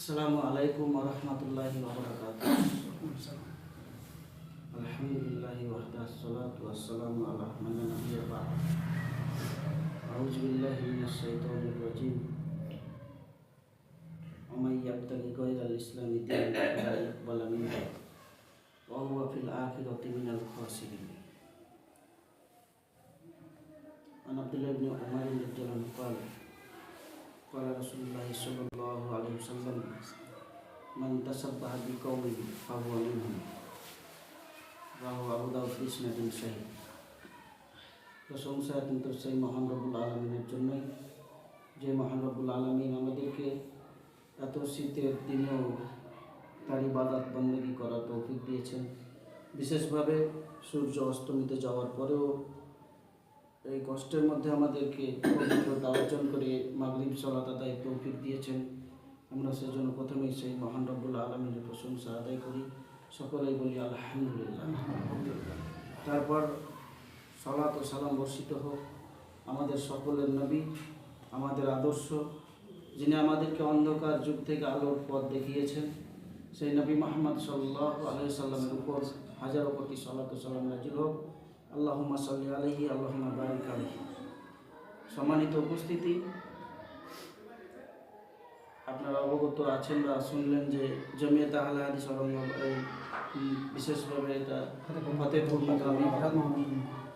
Assalamualaikum warahmatullahi wabarakatuh. Alhamdulillahi wahda salatu wassalamu ala man nabiyya ba'd. A'udzu billahi minasy syaithanir rajim. Wa may yabtaghi al-islami dinan fala yuqbala minhu. Wa huwa fil akhirati minal khasirin. An Abdullah bin Umar radhiyallahu anhu qala قال رسول الله صلى الله عليه وسلم من تشبه بقوم فهو منهم Rahu Abu দাউদ ইসনাদিন শাহী প্রশংসা কিন্তু সেই মহান রবুল আলমিনের জন্যই যে মহান রবুল আলমিন আমাদেরকে এত শীতের দিনেও তার ইবাদত বন্দী করার তৌফিক দিয়েছেন বিশেষভাবে সূর্য অস্তমিত যাওয়ার পরেও এই কষ্টের মধ্যে আমাদেরকে পবিত্রতা অর্জন করে মাগরিব সলাত আদায় তৌফিক দিয়েছেন। আমরা সেই জন্য প্রথমেই সেই মহান রব্বুল আলমীর প্রশংসা আদায় করি। সকলেই বলি আলহামদুলিল্লাহ। তারপর সলাত ও সালাম বর্ষিত হোক। আমাদের সকলের নবী, আমাদের আদর্শ, যিনি আমাদেরকে অন্ধকার যুগ থেকে আলোর পথ দেখিয়েছেন, সেই নবী মোহাম্মদ সাল্লাহ আলহি সাল্লামের উপর হাজারো কোটি সলাত ও সালাম নাজিল হোক। আল্লাহুম্মা সাল্লি আলাইহি আল্লাহুম্মা বারিক আলাইহি। সম্মানিত উপস্থিতি আপনারা অবগত আছেন বা শুনলেন যে জমিয়ত আহলে হাদিস বিশেষভাবে এটা ফতেপুর মোকামি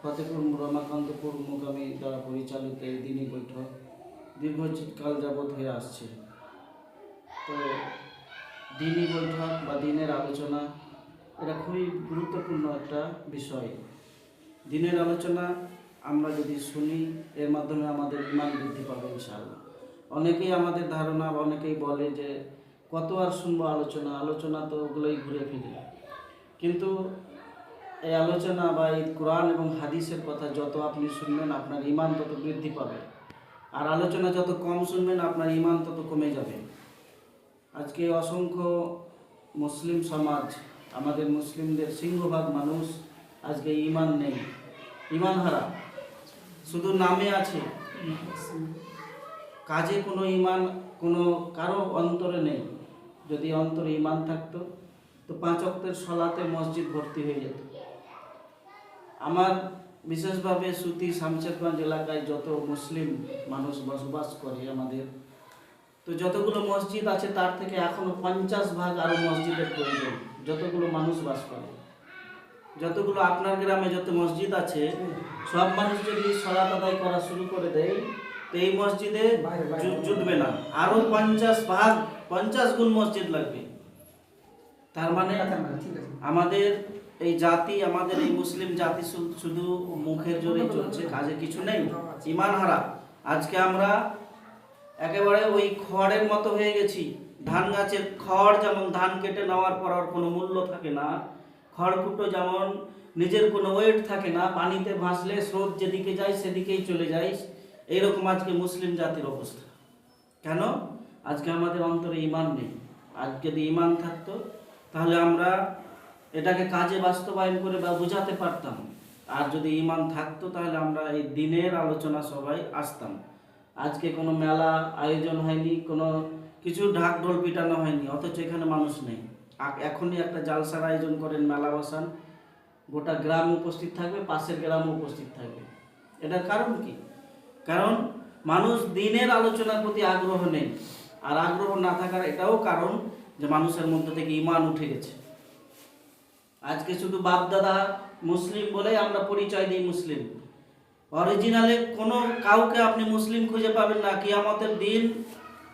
ফতেপুর রমাকান্তপুর মোকামি দ্বারা পরিচালিত এই দিনী বৈঠক দীর্ঘকাল যাবৎ হয়ে আসছে। তো দিনই বৈঠক বা দিনের আলোচনা এটা খুবই গুরুত্বপূর্ণ একটা বিষয়। দিনের আলোচনা আমরা যদি শুনি, এর মাধ্যমে আমাদের ইমান বৃদ্ধি পাবে ইনশাআল্লাহ। অনেকেই আমাদের ধারণা, অনেকেই বলে যে কত আর শুনব আলোচনা আলোচনা তো ওগুলোই ঘুরে ফিরে। কিন্তু এই আলোচনা বা এই কোরআন এবং হাদিসের কথা যত আপনি শুনবেন, আপনার ইমান তত বৃদ্ধি পাবে। আর আলোচনা যত কম শুনবেন, আপনার ইমান তত কমে যাবে। আজকে অসংখ্য মুসলিম সমাজ, আমাদের মুসলিমদের সিংহভাগ মানুষ আজকে ইমান নেই। ইমান হারা। শুধু নামে আছে। কাজে কোনো ইমান কোনো কারও অন্তরে নেই। যদি অন্তরে ইমান থাকতো, তো পাঁচ অক্টের সলাতে মসজিদ ভর্তি হয়ে যেত। আমার বিশেষভাবে সুতি শামশেরগঞ্জ এলাকায় যত মুসলিম মানুষ বসবাস করে আমাদের, তো যতগুলো মসজিদ আছে তার থেকে এখনও পঞ্চাশ ভাগ আরও মসজিদের প্রয়োজন, যতগুলো মানুষ বাস করে। যতগুলো আপনার গ্রামে যত মসজিদ আছে সব মানুষ যদি সলাত আদায় করা শুরু করে দেয় তো এই মসজিদে জুটবে না। আরও পঞ্চাশ ভাগ পঞ্চাশ গুণ মসজিদ লাগবে। তার মানে আমাদের এই জাতি আমাদের এই মুসলিম জাতি শুধু মুখের জোরে চলছে কাজে কিছু নেই। ইমান হারা। আজকে আমরা একেবারে ওই খড়ের মতো হয়ে গেছি। ধান গাছের খড় যেমন ধান কেটে নেওয়ার পর আর কোনো মূল্য থাকে না খড়কুটো যেমন নিজের কোনো ওয়েট থাকে না, পানিতে ভাসলে স্রোত যেদিকে যায় সেদিকেই চলে যায়, এইরকম আজকে মুসলিম জাতির অবস্থা। কেন? আজকে আমাদের অন্তরে ইমান নেই। আজ যদি ইমান থাকতো, তাহলে আমরা এটাকে কাজে বাস্তবায়ন করে বা বোঝাতে পারতাম। আর যদি ইমান থাকতো, তাহলে আমরা এই দিনের আলোচনা সবাই আসতাম। আজকে কোনো মেলা আয়োজন হয়নি, কোনো কিছু ঢাক ঢোল পিটানো হয়নি, অথচ এখানে মানুষ নেই। এখনই একটা জালসার আয়োজন করেন, মেলা বসান। গোটা গ্রাম উপস্থিত থাকবে, পাশের গ্রাম উপস্থিত থাকবে। এটার কারণ কি? কারণ মানুষ দিনের আলোচনার প্রতি আগ্রহ নেই। আর আগ্রহ না থাকার এটাও কারণ যে মানুষের মধ্যে থেকে ইমান উঠে গেছে। আজকে শুধু বাপ দাদা মুসলিম বলেই আমরা পরিচয় দিই মুসলিম। অরিজিনালে কোনো কাউকে আপনি মুসলিম খুঁজে পাবেন না। কিয়ামতের দিন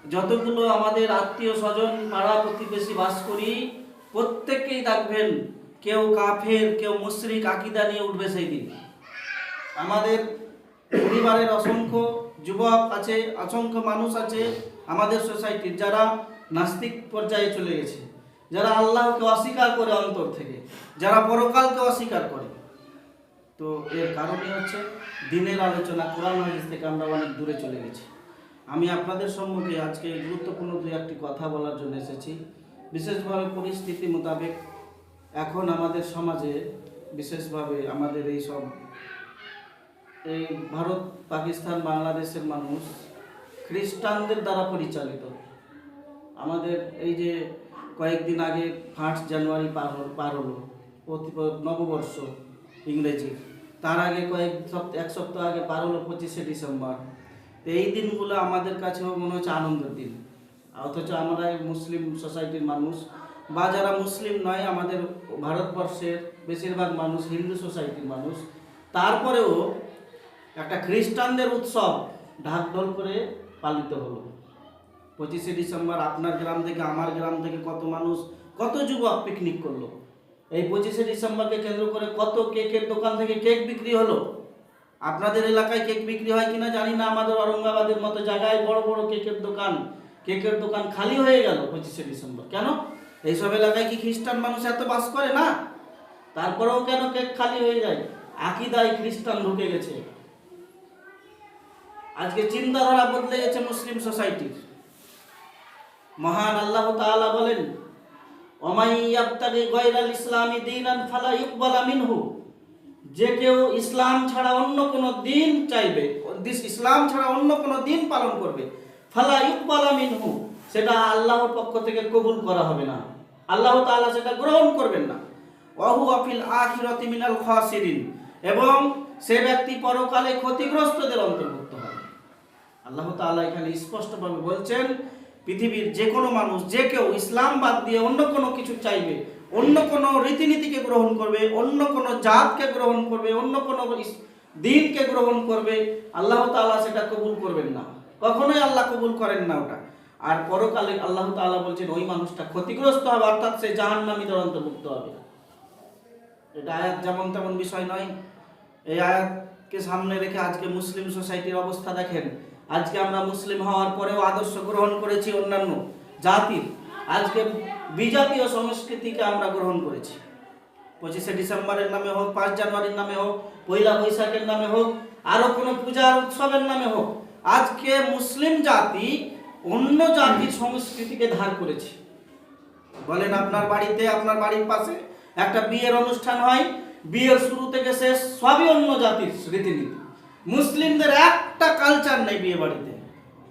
যতগুলো আমাদের আত্মীয় স্বজন পাড়া প্রতিবেশী বাস করি প্রত্যেককেই দেখবেন কেউ কাফের, কেউ মুশরিক, আকিদা নিয়ে উঠবে সেই দিন আমাদের পরিবারের অসংখ্য যুবক আছে, অসংখ্য মানুষ আছে, আমাদের সোসাইটির যারা নাস্তিক পর্যায়ে চলে গেছে, যারা আল্লাহকে অস্বীকার করে অন্তর থেকে, যারা পরকালকে অস্বীকার করে। তো এর কারণই হচ্ছে দিনের আলোচনা, কোরআন হাদিস থেকে আমরা অনেক দূরে চলে গেছি। আমি আপনাদের সম্মুখে আজকে গুরুত্বপূর্ণ দু একটি কথা বলার জন্য এসেছি। বিশেষভাবে পরিস্থিতি মোতাবেক এখন আমাদের সমাজে, বিশেষভাবে আমাদের এই সব, এই ভারত, পাকিস্তান, বাংলাদেশের মানুষ খ্রিস্টানদের দ্বারা পরিচালিত। আমাদের এই যে কয়েকদিন আগে ফার্স্ট জানুয়ারি পার পার হলো নববর্ষ ইংরেজি। তার আগে কয়েক সপ্তাহ, এক সপ্তাহ আগে পার হলো পঁচিশে ডিসেম্বর। তো এই দিনগুলো আমাদের কাছেও মনে হচ্ছে আনন্দের দিন। অথচ আমরা মুসলিম সোসাইটির মানুষ বা যারা মুসলিম নয়, আমাদের ভারতবর্ষের বেশিরভাগ মানুষ হিন্দু সোসাইটির মানুষ। তারপরেও একটা খ্রিস্টানদের উৎসব ঢাকঢোল করে পালিত হলো। পঁচিশে ডিসেম্বর আপনার গ্রাম থেকে, আমার গ্রাম থেকে কত মানুষ, কত যুবক পিকনিক করল? এই পঁচিশে ডিসেম্বরকে কেন্দ্র করে কত কেকের দোকান থেকে কেক বিক্রি হলো? আপনাদের এলাকায় কেক বিক্রি হয় কিনা জানি না, আমাদের ঔরঙ্গাবাদের মতো জায়গায় বড় বড় কেকের দোকান কেকের দোকান খালি হয়ে গেল পঁচিশে ডিসেম্বর। কেন? এইসব এলাকায় কি খ্রিস্টান মানুষ এত বাস করে না? তারপরেও কেন কেক খালি হয়ে যায়? আকিদায় খ্রিস্টান ঢুকে গেছে। আজকে চিন্তাধারা বদলে গেছে মুসলিম সোসাইটির। মহান আল্লাহ তাআলা বলেন, ওমাই ইয়াবতাগি গায়রাল ইসলামি দীনান ফালা ইকবালা মিনহু। যে কেউ ইসলাম ছাড়া অন্য কোনো দিন চাইবে ইসলাম ছাড়া অন্য কোনো দিন পালন করবে। ফালা ইকবালা মিনহু, সেটা আল্লাহর পক্ষ থেকে কবুল করা হবে না। আল্লাহ তাআলা সেটা গ্রহণ করবেন না। ওয়াহু আফিল আখিরাতি মিনাল খাসিরিন, এবং সে ব্যক্তি পরকালে ক্ষতিগ্রস্তদের অন্তর্ভুক্ত হবে। আল্লাহ তাআলা এখানে স্পষ্টভাবে বলছেন, পৃথিবীর যে কোনো মানুষ, যে কেউ ইসলাম বাদ দিয়ে অন্য কোনো কিছু চাইবে অন্য কোনো রীতিনীতিকে গ্রহণ করবে, অন্য কোনো জাতকে গ্রহণ করবে, অন্য কোনো দিনকে গ্রহণ করবে, আল্লাহ তাআলা সেটা কবুল করবেন না। কখনোই আল্লাহ কবুল করেন না ওটা। আর পরকালে আল্লাহ তাআলা বলছেন, ওই মানুষটা ক্ষতিগ্রস্ত হবে, অর্থাৎ সে জাহান জাহান্নামীদের অন্তর্ভুক্ত হবে। এটা আয়াত যেমন তেমন বিষয় নয়। এই আয়াতকে সামনে রেখে আজকে মুসলিম সোসাইটির অবস্থা দেখেন। আজকে আমরা মুসলিম হওয়ার পরেও আদর্শ গ্রহণ করেছি অন্যান্য জাতির। আজকে বিজাতীয় সংস্কৃতিকে আমরা গ্রহণ করেছি। পঁচিশে ডিসেম্বরের নামে হোক, পাঁচ জানুয়ারির নামে হোক, পয়লা বৈশাখের নামে হোক, আরও কোনো পূজার উৎসবের নামে হোক, আজকে মুসলিম জাতি অন্য জাতির সংস্কৃতিকে ধার করেছে। বলেন আপনার বাড়িতে, আপনার বাড়ির পাশে একটা বিয়ের অনুষ্ঠান হয়, বিয়ের শুরু থেকে শেষ সবই অন্য জাতির রীতিনীতি। মুসলিমদের একটা কালচার নেই বিয়ে বাড়িতে।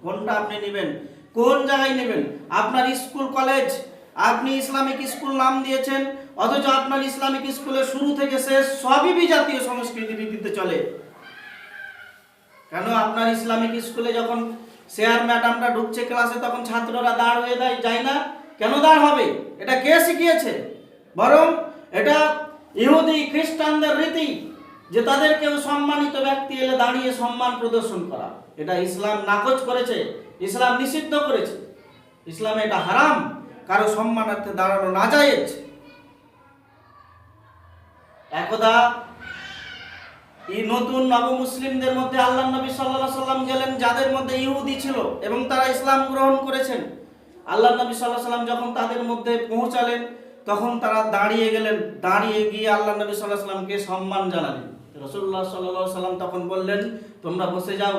কোনটা আপনি নেবেন? কোন জায়গায় নেবেন? আপনার স্কুল, কলেজ। আপনি ইসলামিক স্কুল নাম দিয়েছেন, অথচ আপনার ইসলামিক স্কুলের শুরু থেকে শেষ সবই বিজাতীয় সংস্কৃতি রীতিতে চলে। কেন? আপনার ইসলামিক স্কুলে যখন শেয়ার ম্যাডামরা ঢুকছে ক্লাসে, তখন ছাত্ররা দাঁড় হয়ে দেয়, যায় না? কেন দাঁড় হবে? এটা কে শিখিয়েছে? বরং এটা ইহুদি, খ্রিস্টানদের রীতি যে তাদের কেউ সম্মানিত ব্যক্তি এলে দাঁড়িয়ে সম্মান প্রদর্শন করা। এটা ইসলাম নাকচ করেছে। ইসলাম নিষিদ্ধ করেছে। ইসলাম এটা হারাম, কারও সম্মানার্থে দাঁড়ানো না যায় একদা এই নতুন নব মুসলিমদের মধ্যে আল্লাহ নবী সাল্লাহ সাল্লাম গেলেন, যাদের মধ্যে ইহুদি ছিল এবং তারা ইসলাম গ্রহণ করেছেন। আল্লাহ নবী সাল্লাহ সাল্লাম যখন তাদের মধ্যে পৌঁছালেন, তখন তারা দাঁড়িয়ে গেলেন। দাঁড়িয়ে গিয়ে আল্লাহ নবী সাল্লাহ সাল্লামকে সম্মান জানালেন। রসুল্লাহ সাল্লাহ সাল্লাম তখন বললেন, তোমরা বসে যাও।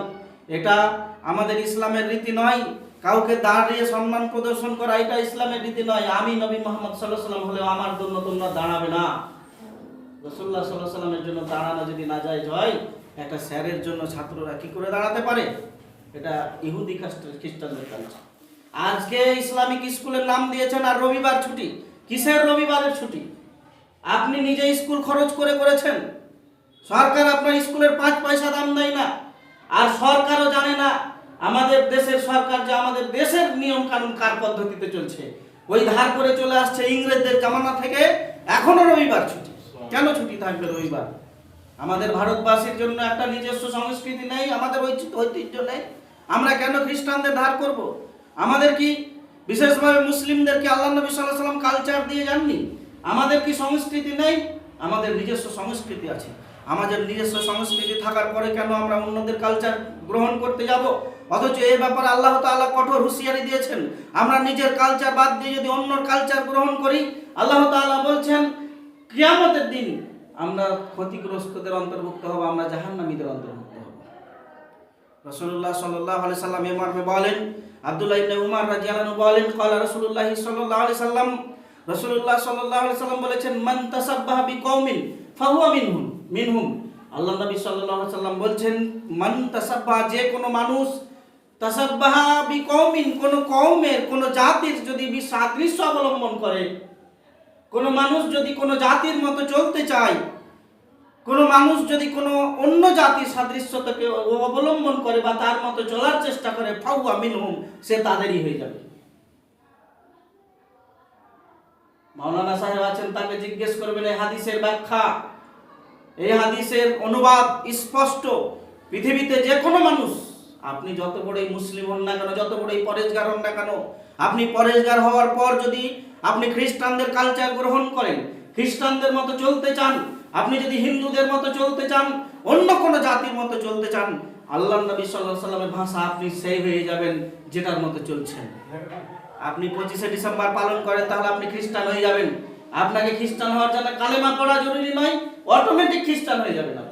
এটা আমাদের ইসলামের রীতি নয়। কাউকে দাঁড়িয়ে সম্মান প্রদর্শন করা এটা ইসলামের রীতি নয়। আমি নবী মোহাম্মদ সাল্লাহ সাল্লাম হলেও আমার জন্য তোমরা দাঁড়াবে না। রসুল্লাহ সাল্লাহ সাল্লামের জন্য দাঁড়ানো যদি না যায় জয় একটা স্যারের জন্য ছাত্ররা কি করে দাঁড়াতে পারে? এটা ইহুদি খ্রিস্ট- খ্রিস্টানদের কালচার। আজকে ইসলামিক স্কুলের নাম দিয়েছেন আর রবিবার ছুটি। কিসের রবিবারের ছুটি? আপনি নিজে স্কুল খরচ করে করেছেন। সরকার আপনার স্কুলের পাঁচ পয়সা দাম দেয় না। আর সরকারও জানে না, আমাদের দেশের সরকার যে আমাদের দেশের নিয়ম কানুন কার পদ্ধতিতে চলছে। ওই ধার করে চলে আসছে ইংরেজদের জামানা থেকে, এখনও রবিবার ছুটি। কেন ছুটি থাকবে রবিবার? আমাদের ভারতবাসীর জন্য একটা নিজস্ব সংস্কৃতি নেই, আমাদের ঐতিহ্য নেই। আমরা কেন খ্রিস্টানদের ধার করব? আমাদের কি বিশেষভাবে মুসলিমদেরকে আল্লাহ নবী সাল্লাহ সাল্লাম কালচার দিয়ে যাননি? আমাদের কি সংস্কৃতি নেই? আমাদের নিজস্ব সংস্কৃতি আছে। আমাদের নিজস্ব সংস্কৃতি থাকার পরে কেন আমরা অন্যদের কালচার গ্রহণ করতে যাব? অথচ এই ব্যাপারে আল্লাহ তাআলা কঠোর হুঁশিয়ারি দিয়েছেন। আমরা নিজের কালচার বাদ দিয়ে যদি অন্যর কালচার গ্রহণ করি, আল্লাহ তাআলা বলছেন, কিয়ামতের দিন আমরা ক্ষতিগ্রস্তদের অন্তর্ভুক্ত হব, আমরা জাহান্নামীদের অন্তর্ভুক্ত হব। রসুল্লাহ সাল্লাহ আলি সাল্লাম এ মর্মে বলেন, আব্দুল্লাহ ইবনে উমার রাজিয়ালানু বলেন, ক্বালা রাসূলুল্লাহ সাল্লাল্লাহু আলাইহি সাল্লাম, রাসূলুল্লাহ সাল্লাল্লাহু আলাইহি সাল্লাম বলেছেন, মান তাসাব্বাহা বিকৌমিন ফাহুয়া মিনহুম। মিনহুম। আল্লাহ নবী সাল্লাল্লাহু সাল্লাম বলছেন, মান তাসাব্বাহা, যে কোনো মানুষ তাসাব্বাহা বি কওমিন কোন কওমের, কোন জাতির যদি বি সাদৃশ্য অবলম্বন করে, কোন মানুষ যদি কোন জাতির মতো চলতে চায়, কোন মানুষ যদি কোনো অন্য জাতির সাদৃশ্যতাকে অবলম্বন করে বা তার মতো চলার চেষ্টা করে ফাউয়া মিনহুম, সে তাদেরই হয়ে যাবে। মাওলানা সাহেব আছেন, তাকে জিজ্ঞেস করবেন, এই হাদিসের ব্যাখ্যা এই হাদিসের অনুবাদ স্পষ্ট। পৃথিবীতে যে কোনো মানুষ, আপনি যত বড়ই মুসলিম হন না কেন, যত বড়ই পরেজগার হন না কেন, আপনি পরেজগার হওয়ার পর যদি আপনি খ্রিস্টানদের কালচার গ্রহণ করেন, খ্রিস্টানদের মতো চলতে চান, আপনি যদি হিন্দুদের মতো চলতে চান, অন্য কোনো জাতির মতো চলতে চান, আল্লাহ নবী সাল্লাহ সাল্লামের ভাষা আপনি সেই হয়ে যাবেন যেটার মতো চলছেন আপনি পঁচিশে ডিসেম্বর পালন করেন, তাহলে আপনি খ্রিস্টান হয়ে যাবেন। আপনাকে খ্রিস্টান হওয়ার জন্য কালেমা পড়া জরুরি নয় অটোমেটিক খ্রিস্টান হয়ে যাবেন আপনি।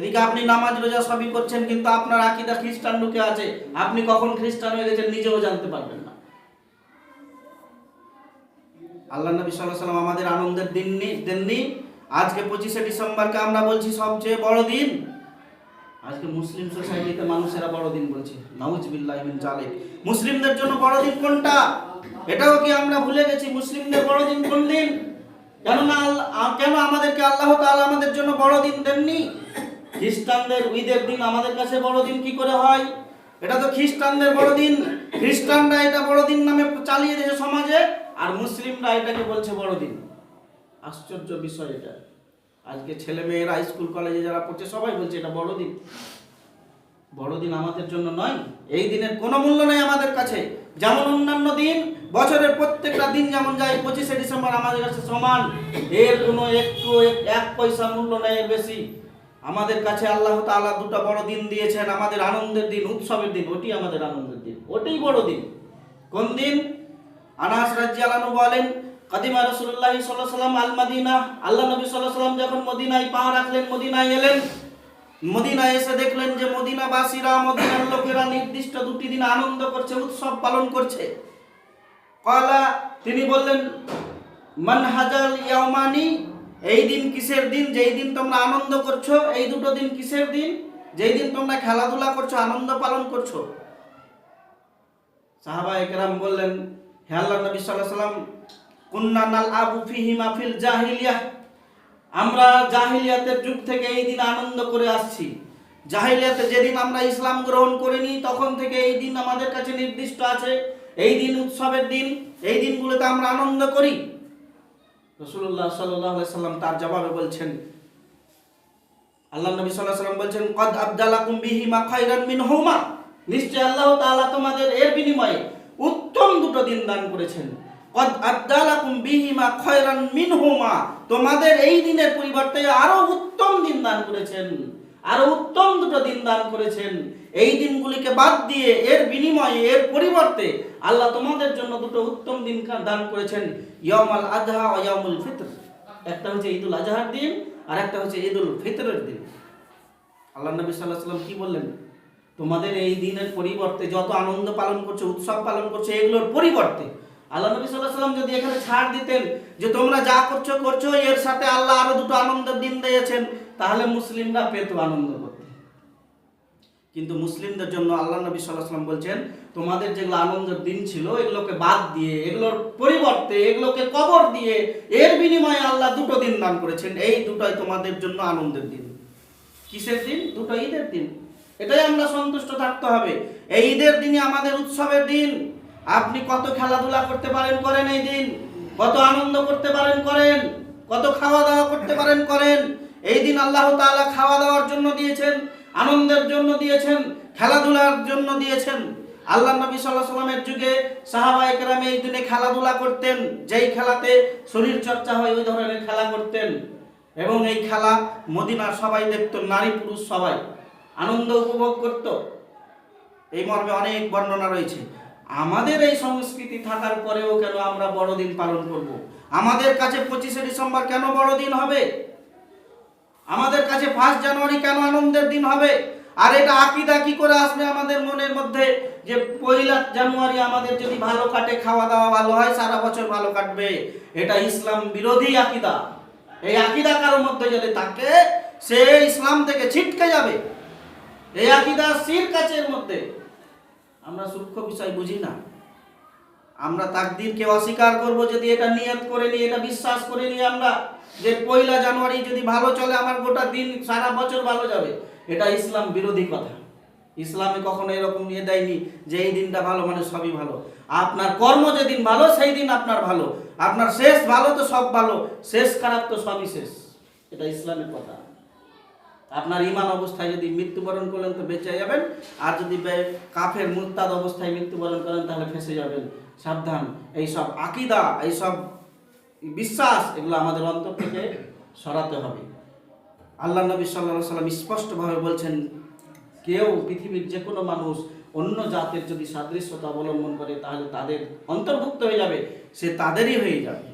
এদিকে আপনি নামাজ, রোজা সবই করছেন, কিন্তু আপনার আকিদা খ্রিস্টান ঢুকে আছে। আপনি কখন খ্রিস্টান হয়ে গেছেন নিজেও জানতে পারবেন না। আল্লাহ নবী সাল্লাহ সাল্লাম আমাদের আনন্দের দিন নি- দেননি আজকে পঁচিশে ডিসেম্বরকে আমরা বলছি সবচেয়ে বড় দিন। আজকে মুসলিম সোসাইটিতে মানুষেরা বড় দিন বলছে। নাউজবিল্লাহ মিন জালিক মুসলিমদের জন্য বড় দিন কোনটা? এটাও কি আমরা ভুলে গেছি? মুসলিমদের বড় দিন কোন দিন? কেননা কেন আমাদেরকে আল্লাহ তাআলা আমাদের জন্য বড় দিন দেননি? খ্রিস্টানদের ঈদের দিন আমাদের কাছে বড় দিন কি করে হয়? এটা তো খ্রিস্টানদের বড় দিন। খ্রিস্টানরা এটা বড় দিন নামে চালিয়ে দিয়েছে সমাজে, আর মুসলিমরা এটাকে বলছে বড় দিন। আশ্চর্য বিষয় এটা। আজকে ছেলে মেয়েরা স্কুল, কলেজে যারা পড়ছে, সবাই বলছে এটা বড় দিন। বড়দিন আমাদের জন্য নয়, এই দিনের কোনো মূল্য নেই আমাদের কাছে। যেমন অন্যান্য দিন বছরের প্রত্যেকটা দিন যেমন যায়, পঁচিশে ডিসেম্বর আমাদের কাছে সমান। এর কোনো একটু এক- পয়সা মূল্য নেই বেশি। আমাদের কাছে আল্লাহ তাআলা দুটো বড় দিন দিয়েছেন, আমাদের আনন্দের দিন, উৎসবের দিন ওটি আমাদের আনন্দের দিন, ওটাই বড় দিন। কোন দিন? আনাস রাজ্য আলানু বলেন, কাদিমা আলাইহি সাল্লাম আল মাদিনা আল্লাহ নবী সাল্লাম যখন মদিনায় পা রাখলেন, মদিনায় এলেন। মদিনায় এসে দেখলেন যে মদিনাবাসীরা, মদিনার লোকেরা নির্দিষ্ট দুটি দিন আনন্দ করছে, উৎসব পালন করছে। কলা, তিনি বললেন মানহাজাল ইয়ামানি এই দিন কিসের দিন? যেই দিন তোমরা আনন্দ করছ, এই দুটো দিন কিসের দিন? যেই দিন তোমরা খেলাধুলা করছ, আনন্দ পালন করছ। সাহাবা একরাম বললেন, হে আল্লাহ নবী আলাইহি সাল্লাম, কুন্না নাল আবু ফিহি মাহফিল জাহিলিয়াহ আমরা জাহিলিয়াতের যুগ থেকে এই দিন আনন্দ করে আসছি। জাহিলিয়াতে যেদিন আমরা ইসলাম গ্রহণ করিনি, তখন থেকে এই দিন আমাদের কাছে নির্দিষ্ট আছে। এই দিন উৎসবের দিন, এই দিনগুলোতে আমরা আনন্দ করি। রসুল্লাহ সাল্লাহ সাল্লাম তার জবাবে বলছেন আল্লাহ নবী সাল্লাহ সাল্লাম বলছেন, কদ আবদালাকুম বিহি মা খাইরান মিনহুমা। নিশ্চয় আল্লাহ তাআলা তোমাদের এর বিনিময়ে উত্তম দুটো দিন দান করেছেন। কদ আবদালাকুম বিহি মা খাইরান মিনহুমা। তোমাদের এই দিনের পরিবর্তে আরও উত্তম দিন দান করেছেন, আরও উত্তম দুটো দিন দান করেছেন। এই দিনগুলিকে বাদ দিয়ে এর বিনিময়ে, এর পরিবর্তে আল্লাহ তোমাদের জন্য দুটো উত্তম দিন দান করেছেন ইয়ামাল আজহা ও ইয়ামুল ফিতর। একটা হচ্ছে ঈদুল আজহার দিন, আর একটা হচ্ছে ঈদুল ফিতরের দিন। আল্লাহ নবী সাল্লাহ সাল্লাম কি বললেন? তোমাদের এই দিনের পরিবর্তে যত আনন্দ পালন করছে, উৎসব পালন করছে, এগুলোর পরিবর্তে আল্লাহ নবী সাল্লাহ সাল্লাম যদি এখানে ছাড় দিতেন যে তোমরা যা করছ করছ, এর সাথে আল্লাহ আরও দুটো আনন্দের দিন দিয়েছেন, তাহলে মুসলিমরা পেত আনন্দ করতে। কিন্তু মুসলিমদের জন্য আল্লাহ নবী সাল্লাম বলছেন, তোমাদের যেগুলো আনন্দের দিন ছিল, এগুলোকে বাদ দিয়ে, এগুলোর পরিবর্তে এগুলোকে কবর দিয়ে, এর বিনিময়ে আল্লাহ দুটো দিন দান করেছেন। এই দুটোই তোমাদের জন্য আনন্দের দিন। কিসের দিন? দুটো ঈদের দিন। এটাই আমরা সন্তুষ্ট থাকতে হবে। এই ঈদের দিনই আমাদের উৎসবের দিন। আপনি কত খেলাধুলা করতে পারেন, করেন এই দিন। কত আনন্দ করতে পারেন, করেন। কত খাওয়া দাওয়া করতে পারেন, করেন। এই দিন আল্লাহ তাআলা খাওয়া দাওয়ার জন্য দিয়েছেন। আনন্দের জন্য দিয়েছেন, খেলাধুলার জন্য দিয়েছেন। আল্লাহ নবী সাল্লাহ সাল্লামের যুগে সাহাবা এই দিনে খেলাধুলা করতেন, যেই খেলাতে শরীর চর্চা হয় ওই ধরনের খেলা করতেন। এবং এই খেলা মদিনার সবাই দেখত, নারী পুরুষ সবাই। আনন্দ উপভোগ করত। এই মর্মে অনেক বর্ণনা রয়েছে। আমাদের এই সংস্কৃতি থাকার পরেও কেন আমরা বড়দিন পালন করব। আমাদের কাছে পঁচিশে ডিসেম্বর কেন বড়দিন হবে? আমাদের কাছে ফার্স্ট জানুয়ারি কেন আনন্দের দিন হবে? আর এটা আকিদা কি করে আসবে আমাদের মনের মধ্যে? যে পয়লা জানুয়ারি আমাদের যদি ভালো কাটে খাওয়া দাওয়া ভালো হয়, সারা বছর ভালো কাটবে। এটা ইসলাম বিরোধী আকিদা। এই আকিদা কারোর মধ্যে যদি থাকে, সে ইসলাম থেকে ছিটকে যাবে। এই আকিদা সির কাছের মধ্যে। আমরা সূক্ষ্ম বিষয় বুঝি না। আমরা তাকদিরকে অস্বীকার করব যদি এটা নিয়ত করে নিই, এটা বিশ্বাস করে নিই আমরা। যে পয়লা জানুয়ারি যদি ভালো চলে, আমার গোটা দিন, সারা বছর ভালো যাবে। এটা ইসলাম বিরোধী কথা। ইসলামে কখনো এরকম নিয়ে দেয়নি যে এই দিনটা ভালো মানে সবই ভালো। আপনার কর্ম যেদিন ভালো, সেই দিন আপনার ভালো। আপনার শেষ ভালো তো সব ভালো, শেষ খারাপ তো সবই শেষ। এটা ইসলামের কথা। আপনার ইমান অবস্থায় যদি মৃত্যুবরণ করলেন, তো বেঁচে যাবেন। আর যদি কাফের, মুরতাদ অবস্থায় মৃত্যুবরণ করেন, তাহলে ফেসে যাবেন। সাবধান। এইসব আকিদা, এইসব বিশ্বাস, এগুলো আমাদের অন্তর থেকে সরাতে হবে। আল্লাহ নবী সাল্লাহ সাল্লাম স্পষ্টভাবে বলছেন, কেউ পৃথিবীর যে কোনো মানুষ অন্য জাতের যদি সাদৃশ্যতা অবলম্বন করে, তাহলে তাদের অন্তর্ভুক্ত হয়ে যাবে, সে তাদেরই হয়ে যাবে।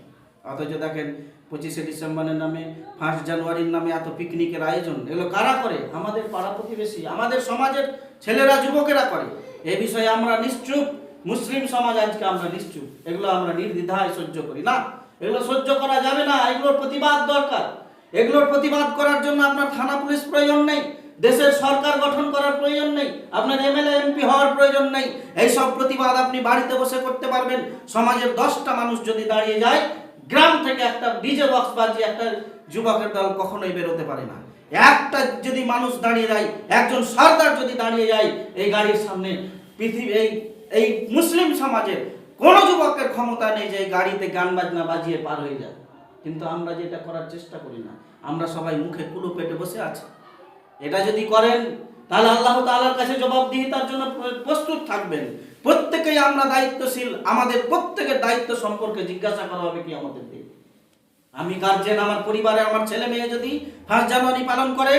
অথচ দেখেন, পঁচিশে ডিসেম্বরের নামে, ফার্স্ট জানুয়ারির নামে এত পিকনিকের আয়োজন, এগুলো কারা করে? আমাদের পাড়া প্রতিবেশী, আমাদের সমাজের ছেলেরা, যুবকেরা করে। এ বিষয়ে আমরা নিশ্চুপ, মুসলিম সমাজ আজকে আমরা নিশ্চুপ, এগুলো আমরা নির্দ্বিধায় সহ্য করি না। এগুলো সহ্য করা যাবে না, এগুলোর প্রতিবাদ দরকার। এগুলোর প্রতিবাদ করার জন্য আপনার থানা পুলিশ প্রয়োজন নেই, দেশের সরকার গঠন করার প্রয়োজন নেই, আপনার এমএলএ, এমপি হওয়ার প্রয়োজন নেই। এইসব প্রতিবাদ আপনি বাড়িতে বসে করতে পারবেন। সমাজের দশটা মানুষ যদি দাঁড়িয়ে যায়, গ্রাম থেকে একটা ডিজে বক্স বাজিয়ে একটা যুবকের দল কখনোই বেরোতে পারে না। একটা যদি মানুষ দাঁড়িয়ে যায়, একজন সর্দার যদি দাঁড়িয়ে যায়, এই গাড়ির সামনে পৃথিবী, এই এই মুসলিম সমাজের কোন যুবকের ক্ষমতা নেই যে গাড়িতে গান বাজনা বাজিয়ে পার হয়ে যায়। কিন্তু আমরা যেটা করার চেষ্টা করি না, আমরা সবাই মুখে কুলো পেটে বসে আছি। এটা যদি করেন, তাহলে আল্লাহ তাল্লার কাছে জবাবদিহিতার জন্য প্রস্তুত থাকবেন। প্রত্যেকেই আমরা দায়িত্বশীল, আমাদের প্রত্যেকের দায়িত্ব সম্পর্কে জিজ্ঞাসা করা হবে কি আমাদের দিন আমি গার্জেন আমার পরিবারে আমার ছেলে মেয়ে যদি ফার্স্ট জানুয়ারি পালন করে,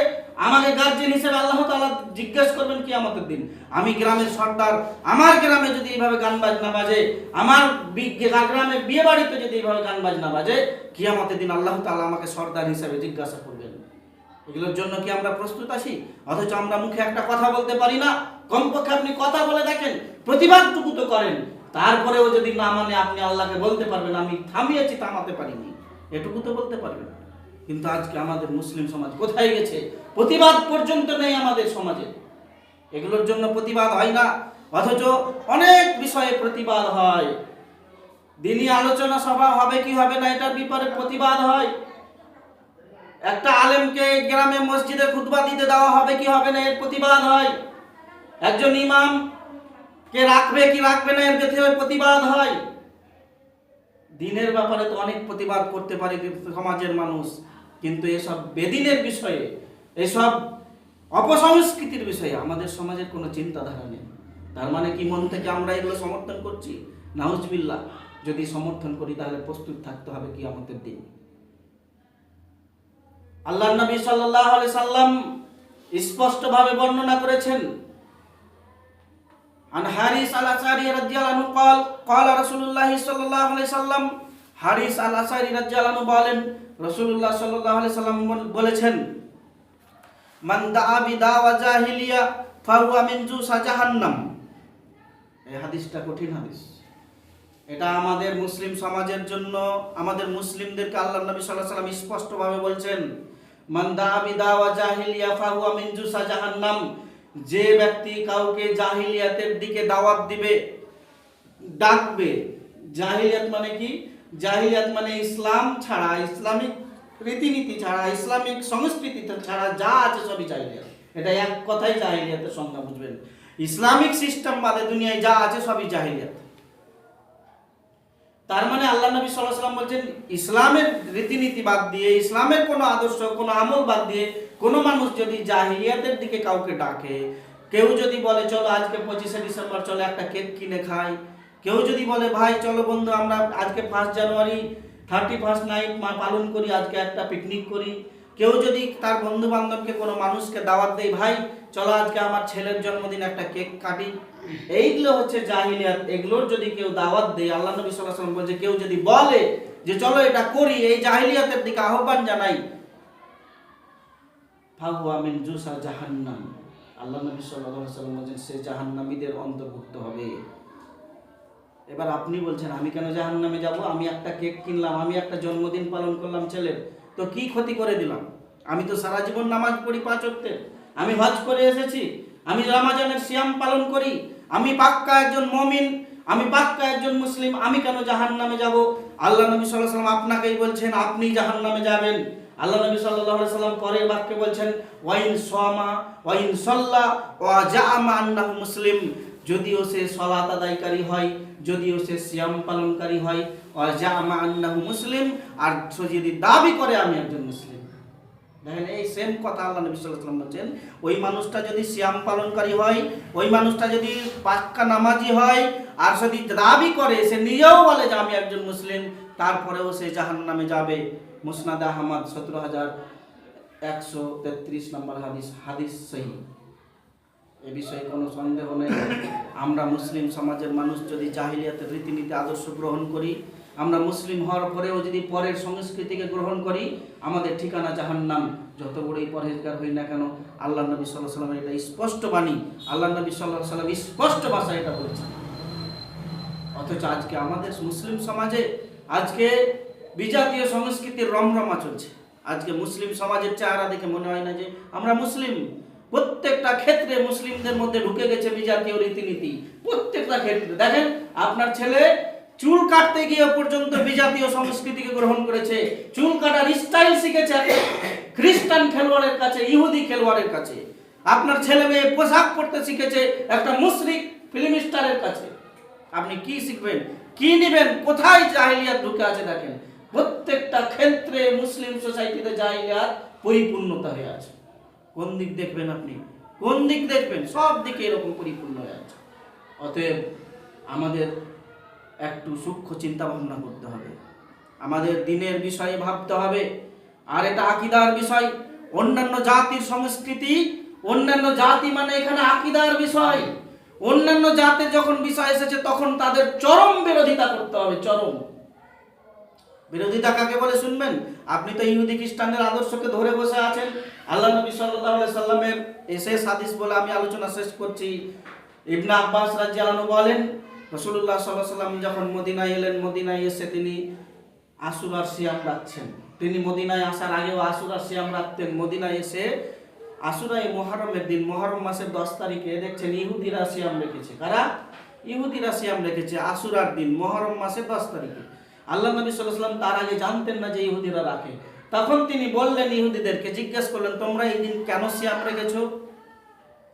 আমাকে গার্জেন হিসেবে আল্লাহ তালা জিজ্ঞেস করবেন কি আমাদের দিন। আমি গ্রামের সর্দার, আমার গ্রামে যদি এইভাবে গান বাজনা বাজে, আমার গ্রামে বিয়ে বাড়িতে যদি এইভাবে গান বাজনা বাজে কি আমাদের দিন আল্লাহ তালা আমাকে সর্দার হিসেবে জিজ্ঞাসা করবেন। এগুলোর জন্য কি আমরা প্রস্তুত আছি? অথচ আমরা মুখে একটা কথা বলতে পারি না, কমপক্ষে আপনি কথা বলে দেখেন, প্রতিবাদটুকু তো করেন। তারপরেও যদি না মানে আপনি আল্লাহকে বলতে পারবেন, আমি থামিয়েছি, থামাতে পারিনি। এটুকু তো বলতে পারবেন। কিন্তু আজকে আমাদের মুসলিম সমাজ কোথায় গেছে? প্রতিবাদ পর্যন্ত নেই আমাদের সমাজে। এগুলোর জন্য প্রতিবাদ হয় না। অথচ অনেক বিষয়ে প্রতিবাদ হয়। দিনই আলোচনা সভা হবে কি হবে না, এটার ব্যাপারে প্রতিবাদ হয়। একটা আলেমকে গ্রামে মসজিদে খুতবা দিতে দেওয়া হবে কি হবে না, এর প্রতিবাদ হয়। একজন ইমাম কে রাখবে কি রাখবে না, এর প্রতিবাদ হয়। দিনের ব্যাপারে তো অনেক প্রতিবাদ করতে পারে সমাজের মানুষ, কিন্তু এসব বেদিনের বিষয়ে, এসব অপসংস্কৃতির বিষয়ে আমাদের সমাজের কোনো চিন্তাধারা নেই। তার মানে কি মন থেকে আমরা এগুলো সমর্থন করছি? নাউজবিল্লাহ, যদি সমর্থন করি তাহলে প্রস্তুত থাকতে হবে কি আমাদের দিন। আল্লাহ নবী আলাইহি সাল্লাম স্পষ্টভাবে বর্ণনা করেছেন আন হারিস আল আসারি রাদিয়াল্লাহু আনহু قال قال رسول الله صلى الله عليه وسلم হারিস আল আসারি রাদিয়াল্লাহু আনহু বলেন রাসূলুল্লাহ সাল্লাল্লাহু আলাইহি সাল্লাম বলেছেন মান দাআ বিদাওয়া জাহিলিয়া ফাহুয়া মিন জুসা জাহান্নাম এই হাদিসটা কঠিন হাদিস এটা আমাদের মুসলিম সমাজের জন্য আমাদের মুসলিমদেরকে আল্লাহ নবী সাল্লাল্লাহু আলাইহি সাল্লাম স্পষ্টভাবে বলছেন মান দাআ বিদাওয়া জাহিলিয়া ফাহুয়া মিন জুসা জাহান্নাম যে ব্যক্তি কাউকে জাহিলিয়াতের দিকে দাওয়াত দিবে, ডাকবে, জাহিলিয়াত মানে কি? জাহিলিয়াত মানে ইসলাম ছাড়া, ইসলামিক রীতিনীতি ছাড়া, ইসলামিক সংস্কৃতি ছাড়া যা আছে সবই জাহিলিয়াত। এটা এক কথাই জাহিলিয়াতের সংজ্ঞা, বুঝবেন? ইসলামিক সিস্টেম বাদে দুনিয়ায় যা আছে সবই জাহিলিয়াত। তার মানে আল্লাহ নবী সাল্লাহ সাল্লাম বলছেন, ইসলামের রীতিনীতি বাদ দিয়ে, ইসলামের কোনো আদর্শ, কোনো আমল বাদ দিয়ে কোনো মানুষ যদি জাহিলিয়াতের দিকে কাউকে ডাকে, কেউ যদি বলে, চলো আজকে পঁচিশে ডিসেম্বর, চলো একটা কেক কিনে খাই। কেউ যদি বলে, ভাই, চলো বন্ধু, আমরা আজকে first January thirty first night পালন করি, আজকে একটা পিকনিক করি। কেউ যদি তার বন্ধু বান্ধবকে কোনো মানুষকে দাওয়াত দেয়, ভাই, চলো আজকে আমার ছেলের জন্মদিন একটা কেক কাটি। এইগুলো হচ্ছে জাহিলিয়াত। এগুলোর যদি কেউ দাওয়াত দেয়, আল্লাহ নবী ওয়াসাল্লাম বলছে, কেউ যদি বলে যে, চলো এটা করি, এই জাহিলিয়াতের দিকে আহ্বান জানাই। ফাহুয়া মিন জুসা জাহান্নাম। আল্লাহ নবী সাল্লাল্লাহু আলাইহি ওয়াসাল্লাম বলছেন, সে জাহান্নামীদের অন্তর্ভুক্ত হবে। এবার আপনি বলছেন, আমি কেন জাহান্নামে যাব? আমি একটা কেক কিনলাম, আমি একটা জন্মদিন পালন করলাম ছেলের। তো কি ক্ষতি করে দিলাম? আমি তো সারা জীবন নামাজ পড়ি পাঁচ ওয়াক্তের আমি হজ করে এসেছি। আমি রামাজানের সিয়াম পালন করি। আমি পাক্কা একজন মমিন। আমি পাক্কা একজন মুসলিম। আমি কেন জাহান নামে যাব? আল্লাহ নবী সাল্লাহ সাল্লাম আপনাকেই বলছেন, আপনি জাহান নামে যাবেন। আল্লাহ নবী সাল্লাহ সাল্লাম পরের বাক্যে বলছেন, ওয়াইন সোয়ামা, ওয়াইন সল্লা ওয়া জামা আন্নাহু মুসলিম। যদিও সে সলাত আদায়কারী হয়, যদিও সে সিয়াম পালনকারী হয় ওয়া জামা আন্নাহু মুসলিম। আর যদি দাবি করে, আমি একজন মুসলিম। দেখেন, এই সেম কথা আল্লাহ নবী ওয়াসাল্লাম বলছেন, ওই মানুষটা যদি সিয়াম পালনকারী হয়, ওই মানুষটা যদি পাক্কা নামাজি হয়, আর যদি দাবি করে, সে নিজেও বলে যে, আমি একজন মুসলিম। তারপরেও সে জাহান্নামে যাবে। মুসনাদ আহমদ, সতেরো হাজার একশো তেত্রিশ নম্বর হাদিস হাদিস সহি। এ বিষয়ে কোনো সন্দেহ নেই। আমরা মুসলিম সমাজের মানুষ যদি জাহিলিয়াতের রীতিনীতি আদর্শ গ্রহণ করি, আমরা মুসলিম হওয়ার পরেও যদি পরের সংস্কৃতিকে গ্রহণ করি, আমাদের ঠিকানা জাহান্নাম। যত বড়ই পরহেজগার হই না কেন, আল্লাহ নবী সাল্লাহ সাল্লাম এটা স্পষ্ট বাণী। আল্লাহ নবী সাল্লাহ সাল্লাম স্পষ্ট ভাষায় এটা বলছেন। অথচ আজকে আমাদের মুসলিম সমাজে, আজকে বিজাতীয় সংস্কৃতির রমরমা চলছে। আজকে মুসলিম সমাজের চেহারা দেখে মনে হয় না যে আমরা মুসলিম। প্রত্যেকটা ক্ষেত্রে মুসলিমদের মধ্যে ঢুকে গেছে বিজাতীয় রীতিনীতি। প্রত্যেকটা ক্ষেত্রে। দেখেন, আপনার ছেলে চুল কাটতে গিয়ে পর্যন্ত বিজাতীয় সংস্কৃতিকে গ্রহণ করেছে। চুল কাটার স্টাইল শিখেছে খ্রিস্টান খেলোয়াড়ের কাছে, ইহুদি খেলোয়াড়ের কাছে। আপনার ছেলে মেয়ে পোশাক পরতে শিখেছে একটা মুসরিক ফিল্ম স্টারের কাছে। আপনি কি শিখবেন? কি নেবেন? কোথায় জাহিলিয়াত ঢুকে আছে দেখেন। প্রত্যেকটা ক্ষেত্রে মুসলিম সোসাইটিতে জাহিলিয়াত পরিপূর্ণতা হয়ে আছে। কোন দিক দেখবেন আপনি? কোন দিক দেখবেন? সব দিকে এরকম পরিপূর্ণ হয়ে আছে। অতএব আমাদের একটু সূক্ষ্ম চিন্তা ভাবনা করতে হবে। আমাদের দিনের বিষয়ে ভাবতে হবে, আর এটা আকিদার বিষয়। অন্যান্য জাতির সংস্কৃতি, অন্যান্য জাতি মানে এখানে আকিদার বিষয়। অন্যান্য জাতের যখন বিষয় এসেছে, তখন তাদের চরম বিরোধিতা করতে হবে, চরম। বিরোধিতা কাকে বলে শুনবেন? আপনি তো ইহুদি খ্রিস্টানের আদর্শকে ধরে বসে আছেন। আল্লাহ নবী আলাইহি সাল্লামের শেষ হাদিস বলে আমি আলোচনা শেষ করছি। ইবনে আব্বাস রাদিয়াল্লাহু বলেন, রাসূলুল্লাহ সাল্লাল্লাহু আলাইহি সাল্লাম যখন মদিনায় এলেন, মদিনায় এসে তিনি আশুরার সিয়াম রাখছেন। তিনি মদিনায় আসার আগেও আশুরার সিয়াম রাখতেন। মদিনায় এসে আশুরাই মহরমের দিন মহরম মাসের দশ তারিখে দেখছেন ইহুদিরা সিয়াম রেখেছে। কারা? ইহুদিরা সিয়াম রেখেছে আশুরার দিন মহরম মাসের দশ তারিখে। আল্লাহ নবী সাল্লাম তার আগে জানতেন না যে ইহুদিরা রাখে। তখন তিনি বললেন ইহুদিদেরকে, জিজ্ঞেস করলেন, তোমরা এই দিন কেন সিয়াম রেখেছো?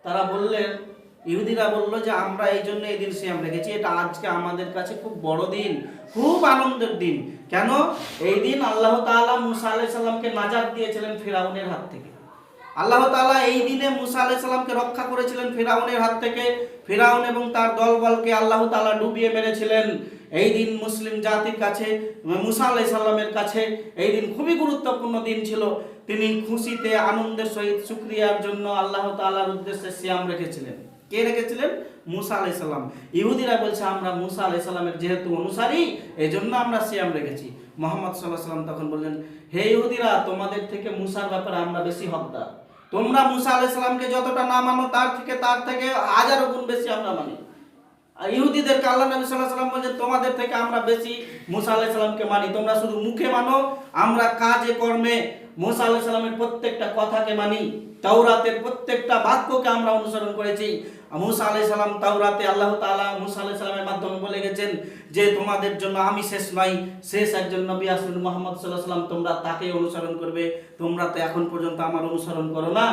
তারা বললেন, ইহুদিরা বলল যে আমরা এই জন্য এই দিন সিয়াম রেখেছি। এটা আজকে আমাদের কাছে খুব বড় দিন, খুব আনন্দের দিন। কেন? এই দিন আল্লাহ তাআলা মুসা আলাইহিস সালামকে নাজাত দিয়েছিলেন ফিরাউনের হাত থেকে। আল্লাহ তাআলা এই দিনে মুসা আলাইহিস সালামকে রক্ষা করেছিলেন ফিরাউনের হাত থেকে। ফিরাউন এবং তার দলবলকে আল্লাহ তাআলা ডুবিয়ে মেরেছিলেন। এই দিন মুসলিম জাতির কাছে, মুসা আলাইহিস সালামের কাছে এই দিন খুবই গুরুত্বপূর্ণ দিন ছিল। তিনি খুশিতে, আনন্দের সহিত শুক্রিয়ার জন্য আল্লাহ তাআলার উদ্দেশ্যে সিয়াম রেখেছিলেন। কে রেখেছিলেন? মুসা আলাইহিস সালাম। ইহুদিরা বলছে, আমরা মুসা আলাইহিস সালামের যেহেতু অনুসারী এই জন্য আমরা সিয়াম রেখেছি। মোহাম্মদ সাল্লাহ সাল্লাম তখন বললেন, হে ইহুদিরা, তোমাদের থেকে মুসার ব্যাপারে আমরা বেশি হকদার। তোমরা মুসা আলাইহিস সালামকে যতটা না মানো, তার থেকে তার থেকে হাজারো গুণ বেশি আমরা মানি। আর ইহুদিদেরকে আল্লাহ নবী সাল্লাহ সাল্লাম বলছেন, তোমাদের থেকে আমরা বেশি মুসা আল্লাহ সাল্লামকে মানি। তোমরা শুধু মুখে মানো, আমরা কাজে, কর্মে মুসা আলাইহিস সালামের প্রত্যেকটা কথাকে মানি, তাওরাতের প্রত্যেকটা বাক্যকে আমরা অনুসরণ করেছি। মুসা আলাইহিস সালাম তাওরাতে আল্লাহ তাআলা মুসা আলাইহিস সালামের মাধ্যমে বলে গেছেন যে, তোমাদের জন্য আমি শেষ নাই। শেষ একজন নবী আসলেন মোহাম্মদ সাল্লাহ সাল্লাম। তোমরা তাকে অনুসরণ করবে। তোমরা তো এখন পর্যন্ত আমার অনুসরণ করো না।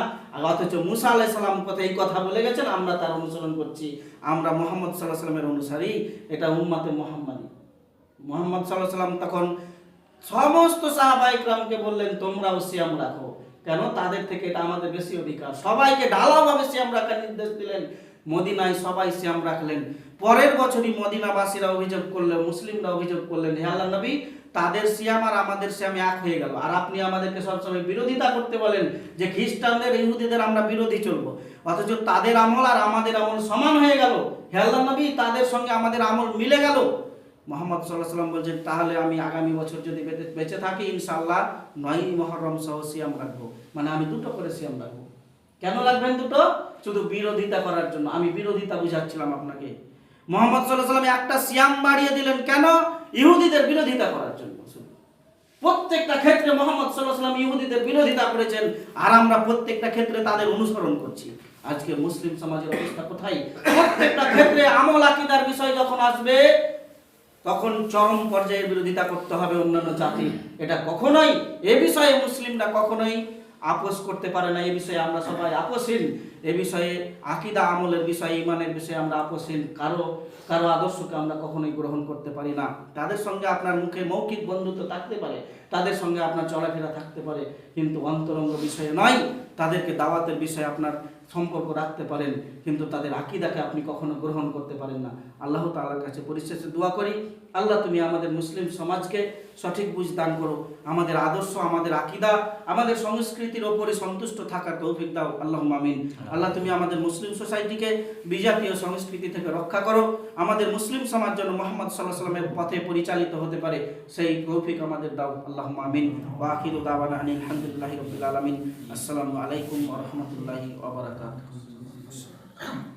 অথচ মুসা আলাইহিস সালাম কথা এই কথা বলে গেছেন, আমরা তার অনুসরণ করছি। আমরা মোহাম্মদ সাল্লাহ সাল্লামের অনুসারী। এটা উম্মাতে মোহাম্মদী। মোহাম্মদ সাল্লাহ সাল্লাম তখন সমস্ত সাহাবাইকরামকে বললেন, তোমরাও সিয়াম রাখো। কেন? তাদের থেকে এটা আমাদের বেশি অধিকার। সবাইকে ঢালাওভাবে সিয়াম রাখার নির্দেশ দিলেন। মদিনায় সবাই সিয়াম রাখলেন। পরের বছরই মদিনাবাসীরা অভিযোগ করলেন, মুসলিমরা অভিযোগ করলেন, হে আল্লাহ নবী, তাদের সিয়াম আর আমাদের সিয়াম এক হয়ে গেল। আর আপনি আমাদেরকে সবসময় বিরোধিতা করতে বলেন যে, খ্রিস্টানদের, ইহুদিদের আমরা বিরোধী চলবো। অথচ তাদের আমল আর আমাদের আমল সমান হয়ে গেল। হে আল্লাহ নবী, তাদের সঙ্গে আমাদের আমল মিলে গেল। মোহাম্মদ সাল্লাহ সাল্লাম বলছেন, তাহলে আমি আগামী বছর যদি বেঁচে- থাকি, ইনশাআল্লাহ নয় মহরম সহ সিয়াম রাখব। মানে আমি দুটো করে সিয়াম রাখব। কেন রাখবেন দুটো? শুধু বিরোধিতা করার জন্য। আমি বিরোধিতা বুঝাচ্ছিলাম আপনাকে। মোহাম্মদ সাল্লাহ সাল্লাম একটা সিয়াম বাড়িয়ে দিলেন কেন? ইহুদিদের বিরোধিতা করার জন্য। প্রত্যেকটা ক্ষেত্রে মোহাম্মদ সাল্লাহ সাল্লাম ইহুদিদের বিরোধিতা করেছেন আর আমরা প্রত্যেকটা ক্ষেত্রে তাদের অনুসরণ করছি। আজকে মুসলিম সমাজের অবস্থা কোথায়? প্রত্যেকটা ক্ষেত্রে আমল আকিদার বিষয় যখন আসবে তখন চরম পর্যায়ের বিরোধিতা করতে হবে অন্যান্য জাতি? এটা কখনোই, এ বিষয়ে মুসলিমরা কখনোই আপোষ করতে পারে না, এ বিষয়ে আমরা সবাই আপোষহীন। এ বিষয়ে আকিদা আমলের বিষয়ে, ইমানের বিষয়ে আমরা আপোষহীন। কারও কারও আদর্শকে আমরা কখনোই গ্রহণ করতে পারি না। তাদের সঙ্গে আপনার মুখে মৌখিক বন্ধুত্ব থাকতে পারে, তাদের সঙ্গে আপনার চলাফেরা থাকতে পারে, কিন্তু অন্তরঙ্গ বিষয়ে নয়। তাদেরকে দাওয়াতের বিষয়ে আপনার সম্পর্ক রাখতে পারেন কিন্তু তাদের আকিদাকে আপনি কখনো গ্রহণ করতে পারেন না। আল্লাহ তাআলার কাছে পরিশেষে দোয়া করি আল্লাহ তুমি আমাদের মুসলিম সমাজকে সঠিক বুঝ দান করো আমাদের আদর্শ আমাদের আকিদা আমাদের সংস্কৃতির ওপরে সন্তুষ্ট থাকার তৌফিক দাও আল্লাহ মামিন আল্লাহ তুমি আমাদের মুসলিম সোসাইটিকে বিজাতীয় সংস্কৃতি থেকে রক্ষা করো আমাদের মুসলিম সমাজ যেন মোহাম্মদ সাল্লাহ সাল্লামের পথে পরিচালিত হতে পারে সেই তৌফিক আমাদের দাও আল্লাহ মামিন ওয়াকিরু দাওয়ানা আলহামদুলিল্লাহি রাব্বিল আলামিন। আসসালামু আলাইকুম ওয়া রাহমাতুল্লাহি ওয়া বারাকাতুহু